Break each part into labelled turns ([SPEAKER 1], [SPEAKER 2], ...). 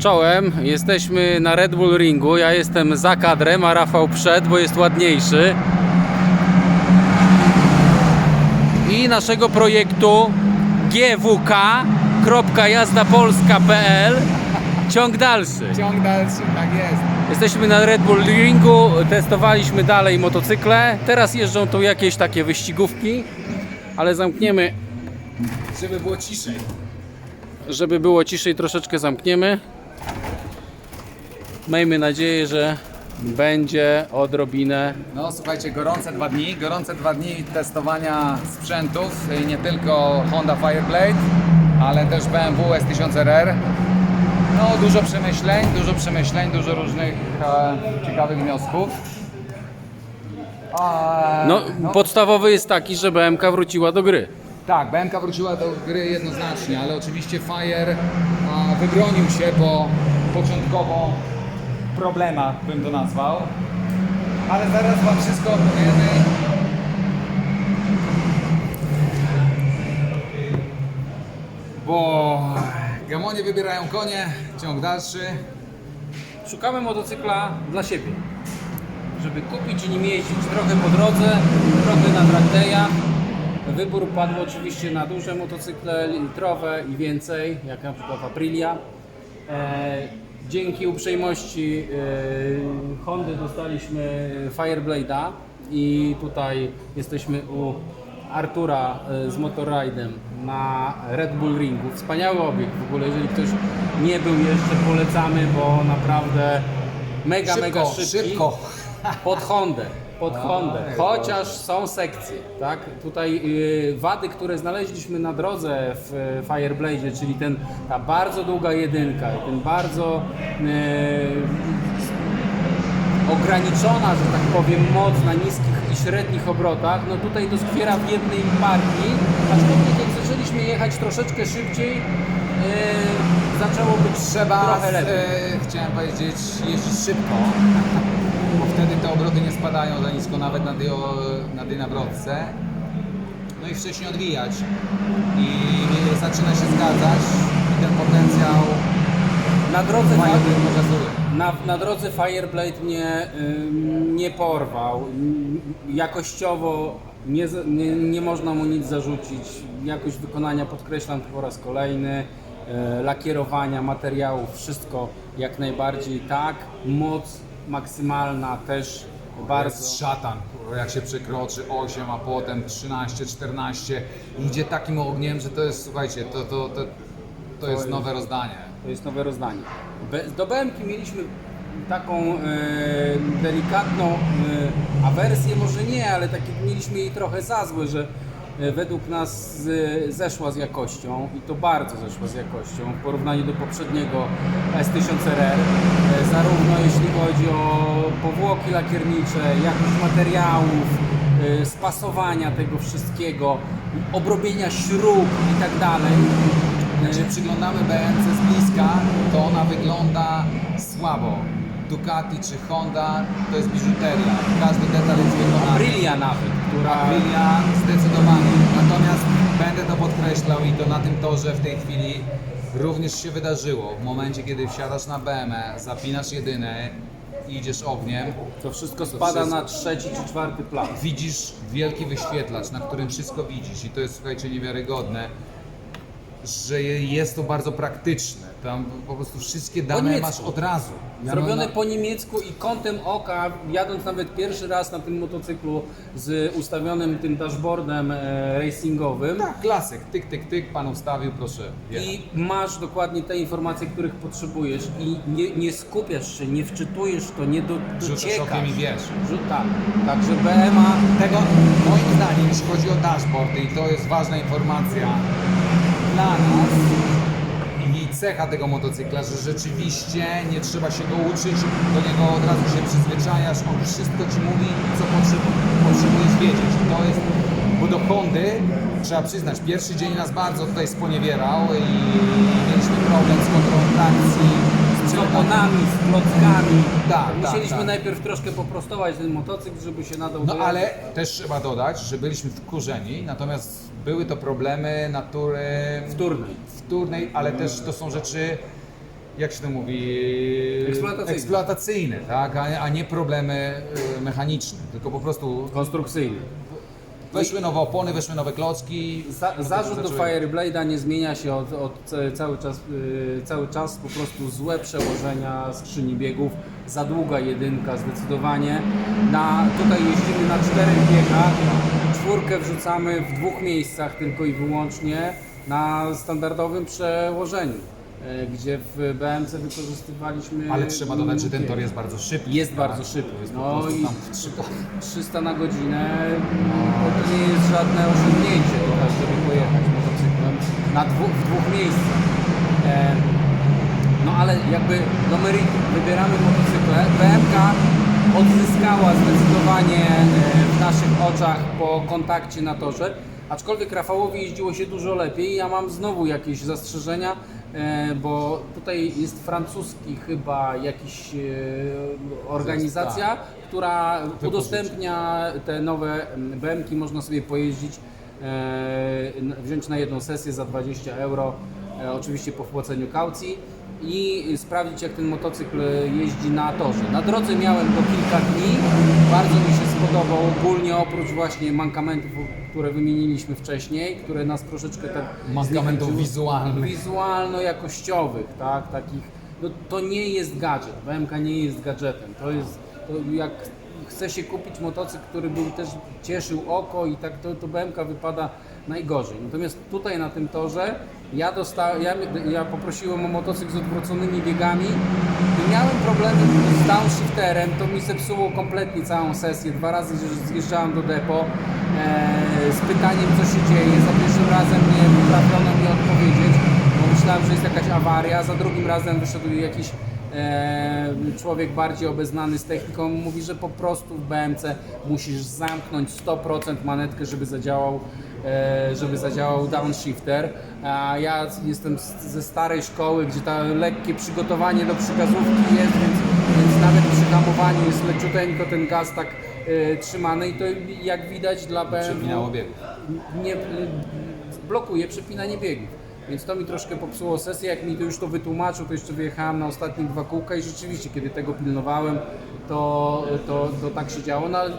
[SPEAKER 1] Czołem, jesteśmy na Red Bull Ringu. Ja jestem za kadrem, a Rafał przed, bo jest ładniejszy. I naszego projektu gwk.jazdapolska.pl ciąg dalszy.
[SPEAKER 2] Ciąg dalszy, tak jest.
[SPEAKER 1] Jesteśmy na Red Bull Ringu, testowaliśmy dalej motocykle. Teraz jeżdżą tu jakieś takie wyścigówki, ale zamkniemy,
[SPEAKER 2] Żeby było ciszej.
[SPEAKER 1] żeby było ciszej, troszeczkę zamkniemy. Miejmy nadzieję, że będzie odrobinę.
[SPEAKER 2] No słuchajcie, gorące dwa dni, gorące dwa dni testowania sprzętów, nie tylko Honda Fireblade, ale też BMW S1000RR. No dużo przemyśleń, dużo przemyśleń, dużo różnych e, ciekawych wniosków. A,
[SPEAKER 1] No, podstawowy jest taki, że BMK wróciła do gry.
[SPEAKER 2] Tak, BMK wróciła do gry jednoznacznie, ale oczywiście Fire a, wybronił się po początkowo problemach, bym to nazwał. Ale zaraz Wam wszystko opowiemy. Bo gamonie wybierają konie, ciąg dalszy.
[SPEAKER 1] Szukamy motocykla dla siebie, żeby kupić i nim jeździć trochę po drodze, trochę na trackdayach. Wybór padł oczywiście na duże motocykle litrowe i więcej, jak na przykład Aprilia. E, dzięki uprzejmości e, Hondy dostaliśmy Fireblade'a i tutaj jesteśmy u Artura e, z Motorridem na Red Bull Ringu. Wspaniały obiekt w ogóle, jeżeli ktoś nie był jeszcze, polecamy, bo naprawdę mega,
[SPEAKER 2] Szybko,
[SPEAKER 1] mega szybki.
[SPEAKER 2] szybko.
[SPEAKER 1] Pod Hondę, pod Hondę. Chociaż są sekcje, tak? Tutaj y, wady, które znaleźliśmy na drodze w y, Fireblade, czyli ten, ta bardzo długa jedynka i ten bardzo y, ograniczona, że tak powiem, moc na niskich i średnich obrotach, no tutaj doskwiera w jednej partii, aczkolwiek jak zaczęliśmy jechać troszeczkę szybciej, y, zaczęło być
[SPEAKER 2] Trzeba,
[SPEAKER 1] trochę lepiej.
[SPEAKER 2] e, chciałem powiedzieć, jeździć szybko, wtedy te obroty nie spadają za nisko nawet na tej, o- na tej nawrotce. No i wcześniej odwijać i zaczyna się zgadzać i ten potencjał
[SPEAKER 1] Na drodze
[SPEAKER 2] pokazuje.
[SPEAKER 1] Na, na drodze Fireblade mnie ym, nie porwał. Jakościowo nie, nie, nie można mu nic zarzucić. Jakość wykonania podkreślam to po raz kolejny. E, lakierowania, materiałów, wszystko jak najbardziej tak. Moc maksymalna też
[SPEAKER 2] Bardzo szatan, jak się przekroczy 8, a potem 13, 14 i idzie takim ogniem, że to jest, słuchajcie, to, to, to, to jest nowe rozdanie.
[SPEAKER 1] To jest nowe rozdanie. Do BMK mieliśmy taką e, delikatną e, awersję, może nie, ale takie, mieliśmy jej trochę za złe, że według nas z, zeszła z jakością i to bardzo zeszła z jakością w porównaniu do poprzedniego S1000RR, e, zarówno jeśli chodzi o powłoki lakiernicze, jakość materiałów, e, spasowania tego wszystkiego, obrobienia śrub i tak dalej.
[SPEAKER 2] Jak się przyglądamy BMC z bliska, to ona wygląda słabo. Ducati czy Honda to jest biżuteria. Każdy detal jest wykonany.
[SPEAKER 1] Aprilia nawet, która
[SPEAKER 2] Aprilia zdecydowanie. Natomiast będę to podkreślał i to na tym torze w tej chwili również się wydarzyło. W momencie, kiedy wsiadasz na BME, zapinasz jedynę i idziesz ogniem,
[SPEAKER 1] to wszystko spada na trzeci czy czwarty plan.
[SPEAKER 2] widzisz wielki wyświetlacz, na którym wszystko widzisz i to jest, słuchajcie, niewiarygodne, że jest to bardzo praktyczne. Tam po prostu wszystkie dane
[SPEAKER 1] niemiecku.
[SPEAKER 2] masz od razu. Ja
[SPEAKER 1] Zrobione
[SPEAKER 2] mam
[SPEAKER 1] po niemiecku i kątem oka, jadąc nawet pierwszy raz na tym motocyklu z ustawionym tym dashboardem e, racingowym
[SPEAKER 2] na... Tak, klasyk, tyk, tyk, tyk, pan ustawił, proszę. jechać.
[SPEAKER 1] i masz dokładnie te informacje, których potrzebujesz i nie, nie skupiasz się, nie wczytujesz w to, nie do,
[SPEAKER 2] Rzucasz
[SPEAKER 1] dociekasz.
[SPEAKER 2] okiem i wiesz.
[SPEAKER 1] Rzut- tak, także BMA
[SPEAKER 2] Tego, moim zdaniem, jeśli chodzi o dashboard i to jest ważna informacja dla nas i cecha tego motocykla, że rzeczywiście nie trzeba się go uczyć, do niego od razu się przyzwyczajasz, on wszystko Ci mówi, co potrzebu- potrzebujesz wiedzieć. To jest, bo do Hondy, trzeba przyznać, pierwszy dzień nas bardzo tutaj sponiewierał i mieliśmy problem z kontrolą trakcji,
[SPEAKER 1] z oponami, z klockami.
[SPEAKER 2] Tak,
[SPEAKER 1] Musieliśmy
[SPEAKER 2] tak, tak.
[SPEAKER 1] najpierw troszkę poprostować ten motocykl, żeby się nadał
[SPEAKER 2] No
[SPEAKER 1] do
[SPEAKER 2] ale też trzeba dodać, że byliśmy wkurzeni, natomiast były to problemy natury
[SPEAKER 1] wtórnej.
[SPEAKER 2] wtórnej, ale też to są rzeczy jak się to mówi,
[SPEAKER 1] Eksploatacyjne.
[SPEAKER 2] eksploatacyjne tak? a, a nie problemy y, mechaniczne, tylko po prostu
[SPEAKER 1] Konstrukcyjny.
[SPEAKER 2] weszły nowe opony, weszły nowe klocki.
[SPEAKER 1] Za,
[SPEAKER 2] no
[SPEAKER 1] zarzut do Fireblade'a nie zmienia się od, od ca- cały, czas, yy, cały czas, po prostu złe przełożenia skrzyni biegów, za długa jedynka zdecydowanie. Na, tutaj jeździmy na czterech biegach, czwórkę wrzucamy w dwóch miejscach tylko i wyłącznie na standardowym przełożeniu, yy, gdzie w BMC wykorzystywaliśmy...
[SPEAKER 2] Ale trzeba dodać, że ten tor jest bardzo szybki.
[SPEAKER 1] Jest
[SPEAKER 2] tak?
[SPEAKER 1] bardzo szybki.
[SPEAKER 2] Jest
[SPEAKER 1] No i-
[SPEAKER 2] tam w trzy
[SPEAKER 1] 300 na godzinę no to nie jest żadne osiągnięcie tutaj, żeby pojechać motocyklem na dwóch, w dwóch miejscach. E, no ale jakby do meritum wybieramy motocykle. BMK odzyskała zdecydowanie e, w naszych oczach po kontakcie na torze. Aczkolwiek Rafałowi jeździło się dużo lepiej. Ja mam znowu jakieś zastrzeżenia, e, bo tutaj jest francuski chyba jakiś e, organizacja, która udostępnia te nowe BMki, można sobie pojeździć, wziąć na jedną sesję za 20 euro, oczywiście po wpłaceniu kaucji i sprawdzić jak ten motocykl jeździ na torze. Na drodze miałem go kilka dni, bardzo mi się spodobał. Ogólnie oprócz właśnie mankamentów, które wymieniliśmy wcześniej, które nas troszeczkę tak
[SPEAKER 2] Mankamentów wizualnych.
[SPEAKER 1] wizualno-jakościowych, tak, takich, no to nie jest gadżet, BMK nie jest gadżetem, to jest, to jak chce się kupić motocykl, który był też cieszył oko i tak to, to BMK wypada najgorzej. Natomiast tutaj na tym torze ja, ja, ja poprosiłem o motocykl z odwróconymi biegami i miałem problemy z downshifterem, to mi zepsuło kompletnie całą sesję. Dwa razy zjeżdżałem do depo e, z pytaniem co się dzieje. Za pierwszym razem nie potrafiono mi odpowiedzieć, bo myślałem, że jest jakaś awaria. Za drugim razem wyszedł jakiś człowiek bardziej obeznany z techniką mówi, że po prostu w BMC musisz zamknąć 100% manetkę, żeby zadziałał, e, żeby zadziałał downshifter. A ja jestem ze starej szkoły, gdzie ta lekkie przygotowanie do przykazówki jest, więc, więc nawet przy hamowaniu jest leciuteńko ten gaz tak e, trzymany i to jak widać dla BMW
[SPEAKER 2] Przepinało biegów.
[SPEAKER 1] nie, blokuje przepinanie biegów. Więc to mi troszkę popsuło sesję. Jak mi to już to wytłumaczył, to jeszcze wyjechałem na ostatnie dwa kółka i rzeczywiście, kiedy tego pilnowałem, to, to, to tak się działo. No, ale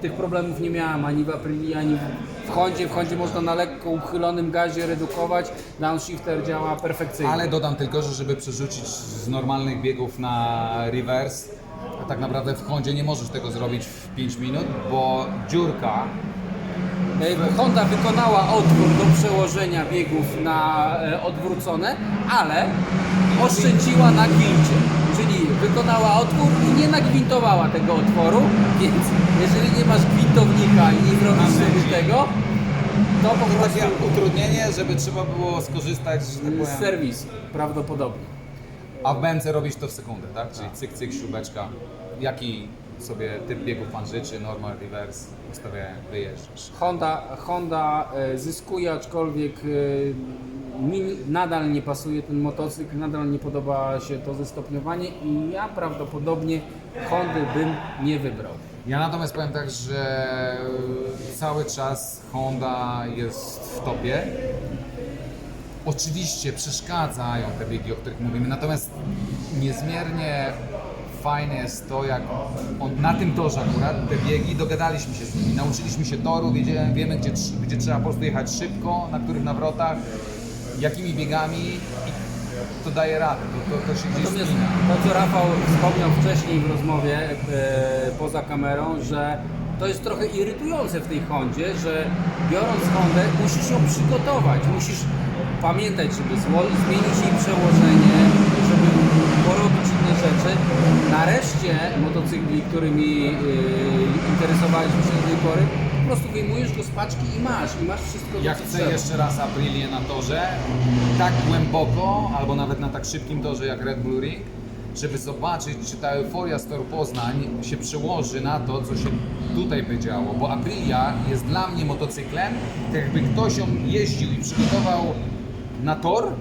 [SPEAKER 1] tych problemów nie miałem ani w Aprili, ani w Hondzie. W Hondzie można na lekko uchylonym gazie redukować. Downshifter działa perfekcyjnie.
[SPEAKER 2] Ale dodam tylko, że żeby przerzucić z normalnych biegów na reverse, a tak naprawdę w Hondzie nie możesz tego zrobić w 5 minut, bo dziurka
[SPEAKER 1] Honda wykonała otwór do przełożenia biegów na e, odwrócone, ale oszczędziła na gwincie. Czyli wykonała otwór i nie nagwintowała tego otworu, więc jeżeli nie masz gwintownika i nie zrobisz sobie tego, to po prostu
[SPEAKER 2] takie utrudnienie, żeby trzeba było skorzystać tak
[SPEAKER 1] z
[SPEAKER 2] powiem,
[SPEAKER 1] serwisu prawdopodobnie.
[SPEAKER 2] A w BMC robisz to w sekundę, tak? Czyli cyk, cyk, śrubeczka. Jaki sobie typ biegów pan życzy, normal, reverse, ustawię, wyjeżdżasz.
[SPEAKER 1] Honda, Honda e, zyskuje, aczkolwiek e, mi nadal nie pasuje ten motocykl, nadal nie podoba się to zestopniowanie i ja prawdopodobnie Hondy bym nie wybrał.
[SPEAKER 2] Ja natomiast powiem tak, że cały czas Honda jest w topie. Oczywiście przeszkadzają te biegi, o których mówimy, natomiast niezmiernie fajne jest to, jak on, na tym torze akurat te biegi, dogadaliśmy się z nimi, nauczyliśmy się toru, wiedziałem, wiemy gdzie, gdzie trzeba po prostu jechać szybko, na których nawrotach, jakimi biegami i to daje radę, to, to, to się gdzieś
[SPEAKER 1] Natomiast
[SPEAKER 2] spina.
[SPEAKER 1] to, co Rafał wspomniał wcześniej w rozmowie e, poza kamerą, że to jest trochę irytujące w tej Hondzie, że biorąc Hondę musisz ją przygotować, musisz pamiętać, żeby zmienić jej przełożenie, porobić inne rzeczy. Nareszcie motocykli, którymi e, interesowaliśmy się do tej pory, po prostu wyjmujesz go z paczki i masz, i masz wszystko co
[SPEAKER 2] chcę
[SPEAKER 1] trzeba.
[SPEAKER 2] jeszcze raz Aprilię na torze, tak głęboko, albo nawet na tak szybkim torze jak Red Bull Ring, żeby zobaczyć, czy ta euforia z toru Poznań się przełoży na to, co się tutaj by działo. Bo Aprilia jest dla mnie motocyklem, tak jakby ktoś ją jeździł i przygotował na tor,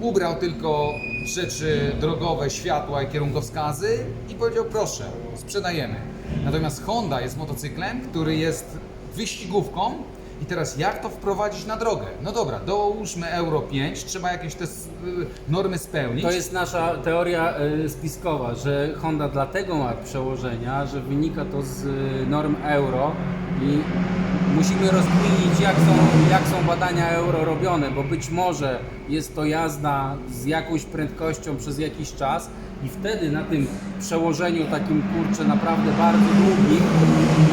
[SPEAKER 2] ubrał tylko rzeczy drogowe, światła i kierunkowskazy i powiedział proszę, sprzedajemy. Natomiast Honda jest motocyklem, który jest wyścigówką, I teraz jak to wprowadzić na drogę? No dobra, dołóżmy Euro 5, trzeba jakieś te y, normy spełnić.
[SPEAKER 1] To jest nasza teoria e, spiskowa, że Honda dlatego ma przełożenia, że wynika to z e, norm euro i musimy rozkminić jak są, jak są badania euro robione, bo być może jest to jazda z jakąś prędkością przez jakiś czas i wtedy na tym przełożeniu takim kurczę naprawdę bardzo długim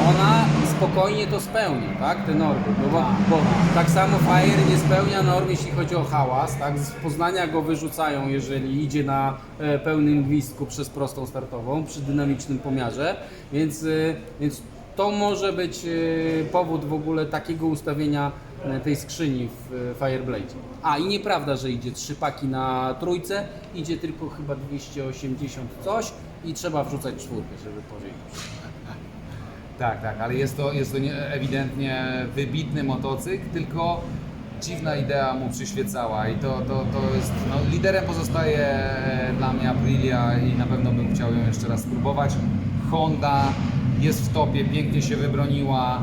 [SPEAKER 1] ona spokojnie to spełni, tak, te normy, no bo, bo tak samo Fire nie spełnia norm jeśli chodzi o hałas, tak, z Poznania go wyrzucają jeżeli idzie na e, pełnym gwizdku przez prostą startową przy dynamicznym pomiarze, więc, e, więc to może być e, powód w ogóle takiego ustawienia e, tej skrzyni w e, Fireblade. A i nieprawda, że idzie trzy paki na trójce, idzie tylko chyba 280 coś i trzeba wrzucać czwórkę, żeby pożyć.
[SPEAKER 2] Tak, tak, ale jest to, jest to nie, ewidentnie wybitny motocykl, tylko dziwna idea mu przyświecała i to, to, to jest, no, liderem pozostaje dla mnie Aprilia i na pewno bym chciał ją jeszcze raz spróbować. Honda jest w topie, pięknie się wybroniła.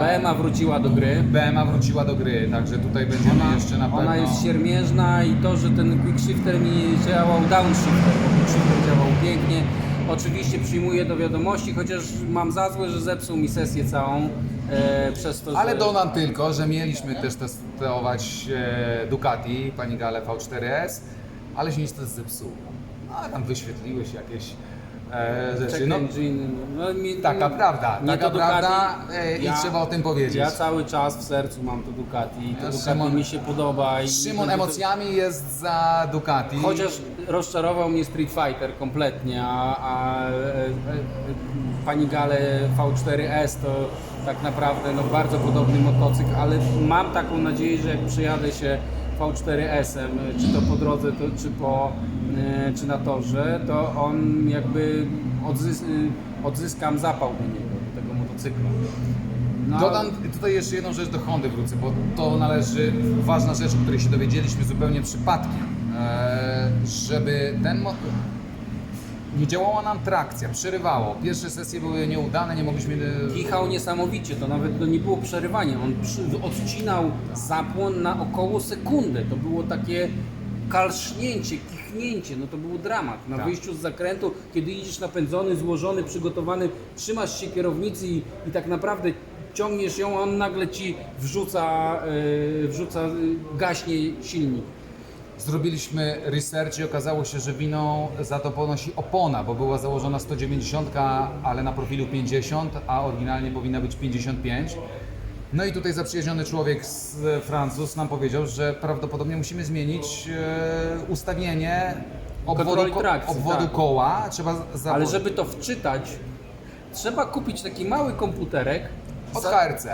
[SPEAKER 1] BMA wróciła do gry.
[SPEAKER 2] BMA wróciła do gry, także tutaj będziemy
[SPEAKER 1] Ona,
[SPEAKER 2] jeszcze na pewno...
[SPEAKER 1] ona jest siermierzna i to, że ten quickshifter mi działał downshifter, bo quickshifter działał pięknie. Oczywiście przyjmuję do wiadomości, chociaż mam za złe, że zepsuł mi sesję całą e, przez to,
[SPEAKER 2] Ale
[SPEAKER 1] że...
[SPEAKER 2] dodam tylko, że mieliśmy też testować e, Ducati, pani Gale V4S, ale się niestety zepsuło. A tam wyświetliły się jakieś e, rzeczy.
[SPEAKER 1] Check
[SPEAKER 2] No,
[SPEAKER 1] engine, no, mi,
[SPEAKER 2] taka prawda, taka
[SPEAKER 1] to Ducati.
[SPEAKER 2] prawda e, i trzeba o tym powiedzieć.
[SPEAKER 1] Ja cały czas w sercu mam to Ducati i to
[SPEAKER 2] Ja
[SPEAKER 1] Ducati
[SPEAKER 2] Szymon-
[SPEAKER 1] mi się podoba. I
[SPEAKER 2] Szymon
[SPEAKER 1] to-
[SPEAKER 2] emocjami jest za Ducati.
[SPEAKER 1] Chociaż rozczarował mnie Street Fighter kompletnie, a, a e, e, e, pani Gale V4S to tak naprawdę no, bardzo podobny motocykl, ale mam taką nadzieję, że jak przyjadę się V4S-em, czy to po drodze, to, czy, po, e, czy na torze, to on jakby odzys e, odzyskam zapał do niego, do tego motocykla. No,
[SPEAKER 2] Dodam tutaj jeszcze jedną rzecz do Hondy wrócę, bo to należy, ważna rzecz, o której się dowiedzieliśmy zupełnie przypadkiem, e, żeby ten mo- nie działała nam trakcja, przerywało. Pierwsze sesje były nieudane, nie mogliśmy... e,
[SPEAKER 1] Kichał niesamowicie, to nawet to nie było przerywania. On przy, odcinał zapłon na około sekundę. To było takie kalsznięcie, kichnięcie, no to był dramat. Na
[SPEAKER 2] Tak.
[SPEAKER 1] wyjściu z zakrętu, kiedy idziesz napędzony, złożony, przygotowany, trzymasz się kierownicy i, i tak naprawdę ciągniesz ją, a on nagle ci wrzuca, yy, wrzuca yy, gaśnie silnik.
[SPEAKER 2] Zrobiliśmy research i okazało się, że winą za to ponosi opona, bo była założona 190, ale na profilu 50, a oryginalnie powinna być 55. No i tutaj zaprzyjaźniony człowiek z Francuz nam powiedział, że prawdopodobnie musimy zmienić e, ustawienie obwodu,
[SPEAKER 1] Kontroli
[SPEAKER 2] ko-
[SPEAKER 1] trakcji,
[SPEAKER 2] obwodu
[SPEAKER 1] tak.
[SPEAKER 2] koła. Trzeba
[SPEAKER 1] Ale żeby to wczytać, trzeba kupić taki mały komputerek
[SPEAKER 2] od
[SPEAKER 1] za,
[SPEAKER 2] HRC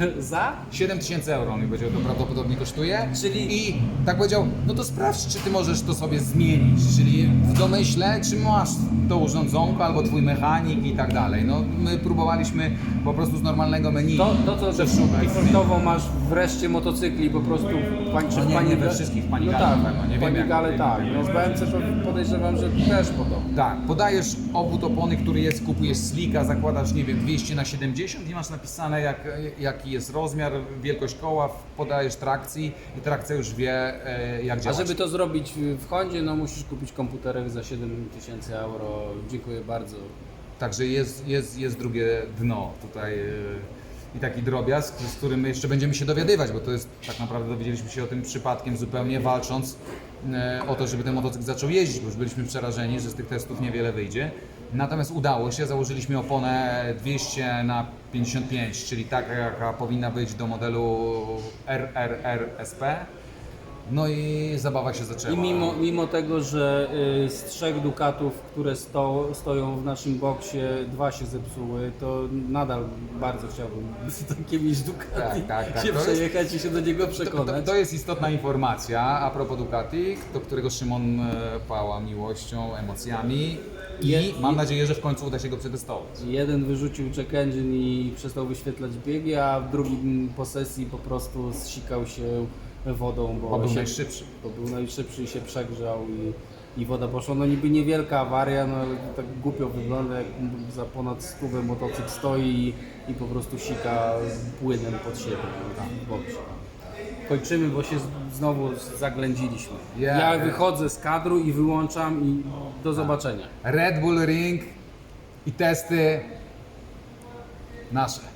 [SPEAKER 1] za
[SPEAKER 2] 7000 euro, on mi powiedział, to prawdopodobnie kosztuje.
[SPEAKER 1] Czyli-
[SPEAKER 2] I tak powiedział, no to sprawdź, czy ty możesz to sobie zmienić, czyli w domyśle, czy masz to urządzonko, albo twój mechanik i tak dalej. No my próbowaliśmy po prostu z normalnego menu
[SPEAKER 1] To, to co
[SPEAKER 2] przeszukać.
[SPEAKER 1] defaultowo masz wreszcie motocykli po prostu pani, czy
[SPEAKER 2] No
[SPEAKER 1] w
[SPEAKER 2] nie,
[SPEAKER 1] pani
[SPEAKER 2] nie we wszystkich, w pani
[SPEAKER 1] no
[SPEAKER 2] Gale
[SPEAKER 1] tak,
[SPEAKER 2] na pewno, nie
[SPEAKER 1] w
[SPEAKER 2] wiem,
[SPEAKER 1] pani
[SPEAKER 2] jak
[SPEAKER 1] Gale
[SPEAKER 2] w
[SPEAKER 1] tak, no BMC to podejrzewam, że też podobno.
[SPEAKER 2] Tak, podajesz obwód opony, który jest, kupujesz slika, zakładasz, nie wiem, 200 na 70 i masz napisane jak, jaki jest rozmiar, wielkość koła, podajesz trakcji i trakcja już wie e, jak
[SPEAKER 1] A
[SPEAKER 2] działać.
[SPEAKER 1] żeby to zrobić w Hondzie, no musisz kupić komputerek za 7000 euro, dziękuję bardzo.
[SPEAKER 2] Także jest, jest, jest drugie dno tutaj yy, i taki drobiazg, z którym my jeszcze będziemy się dowiadywać, bo to jest tak naprawdę dowiedzieliśmy się o tym przypadkiem zupełnie walcząc yy, o to, żeby ten motocykl zaczął jeździć, bo już byliśmy przerażeni, że z tych testów niewiele wyjdzie. Natomiast udało się, założyliśmy oponę 200 na 55, czyli taka jaka powinna być do modelu RRR SP. No i zabawa się zaczęła.
[SPEAKER 1] I mimo, mimo tego, że y, z trzech Dukatów, które sto, stoją w naszym boksie, dwa się zepsuły, to nadal bardzo chciałbym z takim mieć Ducati
[SPEAKER 2] Tak, tak, tak.
[SPEAKER 1] się
[SPEAKER 2] To jest-
[SPEAKER 1] przejechać i się do niego
[SPEAKER 2] To, to,
[SPEAKER 1] przekonać.
[SPEAKER 2] to jest istotna informacja a propos Ducati, do którego Szymon e, pała miłością, emocjami i
[SPEAKER 1] Je-
[SPEAKER 2] mam
[SPEAKER 1] je-
[SPEAKER 2] nadzieję, że w końcu uda się go przetestować.
[SPEAKER 1] Jeden wyrzucił check engine i przestał wyświetlać biegi, a w drugim posesji po prostu zsikał się wodą, bo,
[SPEAKER 2] był
[SPEAKER 1] się,
[SPEAKER 2] najszybszy.
[SPEAKER 1] bo był najszybszy i się przegrzał i i woda poszła. No niby niewielka awaria, no ale tak głupio wygląda, jak za ponad stówę motocykl stoi i, i po prostu sika płynem pod siebie. No, boksie. Kończymy, bo się znowu zaględziliśmy.
[SPEAKER 2] Yeah.
[SPEAKER 1] Ja wychodzę z kadru i wyłączam i do zobaczenia.
[SPEAKER 2] Red Bull Ring i testy nasze.